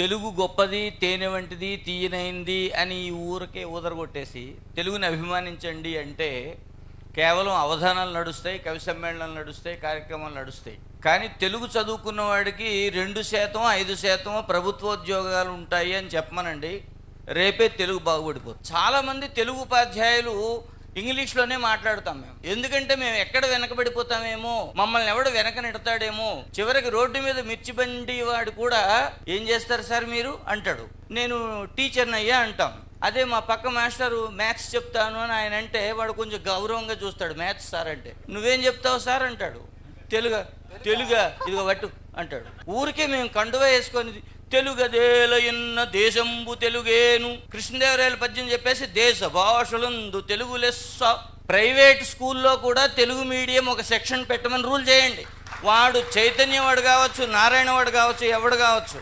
తెలుగు గొప్పది తేనె వంటిది తీయనైంది అని ఈ ఊరికే ఊదరగొట్టేసి తెలుగుని అభిమానించండి అంటే కేవలం అవధానాలు నడుస్తాయి కవి సమ్మేళనాలు నడుస్తాయి కార్యక్రమాలు నడుస్తాయి. కానీ తెలుగు చదువుకున్న వాడికి రెండు శాతం ఐదు శాతం ప్రభుత్వోద్యోగాలు ఉంటాయి అని చెప్పమనండి. రేపే తెలుగు బాగుపడిపోతుంది. చాలామంది తెలుగు ఉపాధ్యాయులు ఇంగ్లీష్లోనే మాట్లాడుతాం మేము. ఎందుకంటే మేము ఎక్కడ వెనకబడిపోతామేమో మమ్మల్ని ఎవడు వెనక నెడతాడేమో చివరికి రోడ్డు మీద మిర్చి బండి వాడు కూడా ఏం చేస్తారు సార్ మీరు? అంటాడు. నేను టీచర్ని అయ్యా అంటాం. అదే మా పక్క మాస్టరు మ్యాథ్స్ చెప్తాను అని ఆయన అంటే వాడు కొంచెం గౌరవంగా చూస్తాడు. మ్యాథ్స్ సార్ అంటే. నువ్వేం చెప్తావు సార్? అంటాడు. తెలుగు? తెలుగా? ఇదిగో పట్టు అంటాడు. ఊరికే మేము కండువా వేసుకొని తెలుగదేలయన్న దేశంబు తెలుగేను. కృష్ణదేవరాయల పద్యం చెప్పేసి దేశ భాషలందు తెలుగు లెస్స. ప్రైవేట్ స్కూల్లో కూడా తెలుగు మీడియం ఒక సెక్షన్ పెట్టమని రూల్ చేయండి. వాడు చైతన్యవాడు కావచ్చు నారాయణవాడు కావచ్చు ఎవడు కావచ్చు.